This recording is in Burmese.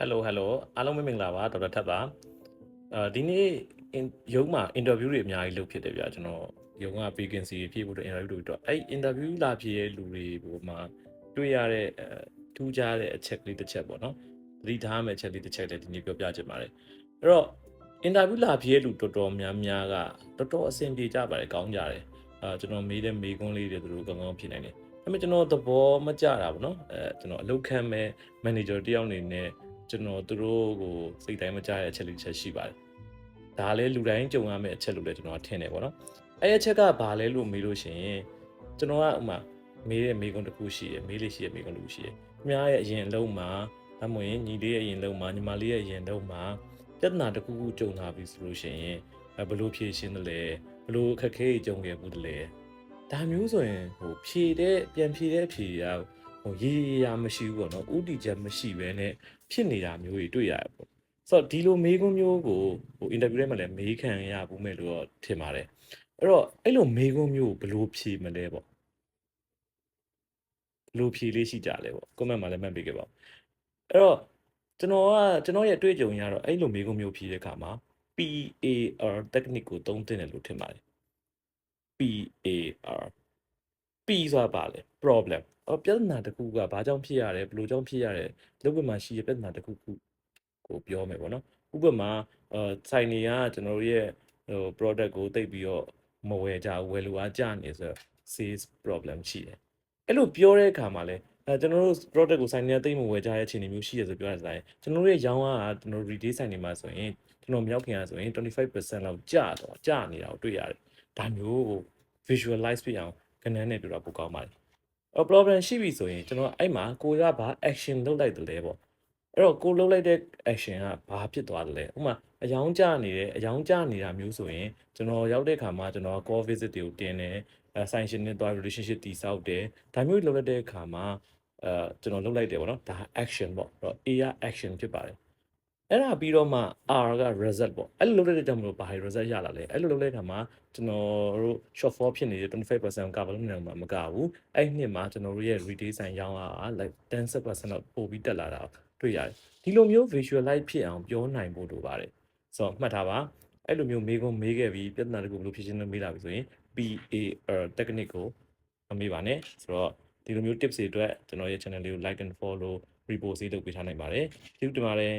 Hello Hello အားလုံးပဲမင်္ဂလာပါဒေါက်တာထပ်ပါအဲဒီနေ့ in- ရုံးမှာ interview တွေအများကြီးလုပ်ဖြစ်တယ်ဗျာကျွန်တော်ရုံးက vacancy တွေဖြည့်ဖို့အတွက် interview လုပ်ပြီးတော့အဲ့ interview လာဖြည့်ရဲ့လူတွေဟိုမှာတွေ့ရတဲ့အဲထူးခြားတဲ့အချက်ကလေးတစ်ချက်ပေါ့နော်သတိထားမယ့်အချက်လေးတစ်ချက်လည်းဒီနေ့ပြောပြချင်ပါတယ်အဲ့တော့ interview လာဖြည့်ရဲ့လူတော်တော်များများကတော်တော်အဆင်ပြေကြပါတယ်ကောင်းကြတယ်အာကျွန်တော်မေးတဲ့မေးခွန်းလေးတွေသူတို့ကောင်းကောင်းဖြေနိုင်တယ်ဒါပေမဲ့ကျွန်တော်သဘောမကျတာပေါ့နော်အဲကျွန်တော်အလုပ်ခံမဲ့ manager တယောက်အနေနဲ့ ကျွန်တော်သူတို့ကိုစိတ်တိုင်းမကြတဲ့အချက်လေးတစ်ချက်ရှိပါတယ်။ဒါလည်းလူတိုင်းကြုံရမယ့်အချက်လို့လည်းကျွန်တော်ကထင်တယ်ပေါ့နော်။အဲ့အချက်ကဘာလဲလို့မေးလို့ရှိရင်ကျွန်တော်ကဥမာမေးတဲ့မေးခွန်းတစ်ခုရှိတယ်မေးလို့ရှိရမေးခွန်းတစ်ခုရှိတယ်။ခင်ဗျားရဲ့အရင်အလုံးမှာဒါမှမဟုတ်ညီလေးရဲ့အရင်အလုံးမှာညီမလေးရဲ့အရင်အလုံးမှာပြဿနာတစ်ခုခုကြုံလာပြီဆိုလို့ရှိရင်အဲဘယ်လို့ဖြေရှင်းတယ်လဲဘယ်လို့အခက်အခဲတွေကြုံခဲ့ဘူးတလဲဒါမျိုးဆိုရင်ဟိုဖြေတဲ့ပြန်ဖြေတဲ့အဖြေက ဟိုရေရေရာမရှိဘူးပေါ့နော်ဥတီချက်မရှိဘဲနဲ့ဖြစ်နေတာမျိုးတွေတွေ့ရတယ်ပေါ့ဆိုတော့ဒီလိုမေးခွန်းမျိုးကိုဟိုအင်တာဗျူးထဲမှာလည်းမေးခံရဘူးမဲ့လို့တော့ထင်ပါတယ်အဲ့တော့အဲ့လိုမေးခွန်းမျိုးကိုဘယ်လိုဖြေမလဲပေါ့ဘယ်လိုဖြေလေးရှိကြလဲပေါ့ comment မှာလည်းမှတ်ပေးခဲ့ပါဦးအဲ့တော့ကျွန်တော်ကကျွန်တော်ရဲ့အတွေ့အကြုံရတော့အဲ့လိုမေးခွန်းမျိုးဖြေတဲ့အခါမှာ PAR technique ကိုသုံးသင့်တယ်လို့ထင်ပါတယ် PAR P ဆိုတာပါလေ problem အော်ပြဿနာတစ်ခုကဘာကြောင့်ဖြစ်ရတယ်ဘယ်လိုကြောင့်ဖြစ်ရတယ်လုပ်ပမာရှိရပြဿနာတစ်ခုခုကိုပြောမယ်ပေါ့နော်ဥပမာအဲဆိုင်နေကကျွန်တော်တို့ရဲ့ဟို product ကိုတိတ်ပြီးတော့မဝယ်ကြဘူးဝယ်လို့အားကြနေဆိုတော့ sales problem ရှိတယ်အဲ့လိုပြောတဲ့အခါမှာလဲအဲကျွန်တော်တို့ product ကိုဆိုင်နေကတိတ်မဝယ်ကြတဲ့အခြေအနေမျိုးရှိရဆိုပြောရတဲ့ဆိုင်ကျွန်တော်တို့ရဲ့ရောင်းအားကကျွန်တော် retail ဆိုင်နေမှာဆိုရင်ကျွန်တော်မြောက်ခင်ကဆိုရင်25%လောက်ကျတော့ကျနေတာကိုတွေ့ရတယ်ဒါမျိုးကို visualize ပြအောင် ကဏ္ဍနဲ့ပြောတာပိုကောင်းပါတယ်အော် problem ရှိပြီဆိုရင်ကျွန်တော်အဲ့မှာကိုကဘာ action လုပ်လိုက်တယ်လဲပေါ့အဲ့တော့ကိုလုပ်လိုက်တဲ့ action ကဘာဖြစ်သွားတယ်လဲဥပမာအယောင်ကျနေတယ်အယောင်ကျနေတာမျိုးဆိုရင်ကျွန်တော်ရောက်တဲ့ခါမှာကျွန်တော် call visit တွေကိုတင်တယ်အဲ sanction နဲ့တွား relationship တည်ဆောက်တယ်ဒါမျိုးလုပ်လိုက်တဲ့ခါမှာအဲကျွန်တော်လုပ်လိုက်တယ်ပေါ့နော်ဒါ action ပေါ့အဲ့တော့ A က action ဖြစ်ပါတယ် အဲ့ဒါပြီးတော့မှ R က result ပေါ့အဲ့လိုလုပ်လိုက်တဲ့ကြောင့်မလို့ဘာ result ရလာလဲအဲ့လိုလုပ်လိုက်တဲ့ခါမှာကျွန်တော်တို့ short fall ဖြစ်နေတဲ့25% cover လုပ်နေမှာမကဘူးအဲ့နှစ်မှာကျွန်တော်တို့ရဲ့ retail ဆိုင်ရောင်းအား like 10%တော့ပို့ပြီးတက်လာတာတွေ့ရတယ်ဒီလိုမျိုး visualize ဖြစ်အောင်ပြောနိုင်ဖို့လိုပါတယ်ဆိုတော့မှတ်ထားပါအဲ့လိုမျိုးမေးခွန်းမေးခဲ့ပြီးပြဿနာတခုဘယ်လိုဖြေရှင်းလို့မေးလာပြီဆိုရင် PAR technique ကိုမမေးပါနဲ့ဆိုတော့ဒီလိုမျိုး tips တွေအတွက်ကျွန်တော်ရဲ့ channel လေးကို like and follow repost လေးလုပ်ပေးထားနိုင်ပါတယ်ကျေးဇူးတင်ပါတယ်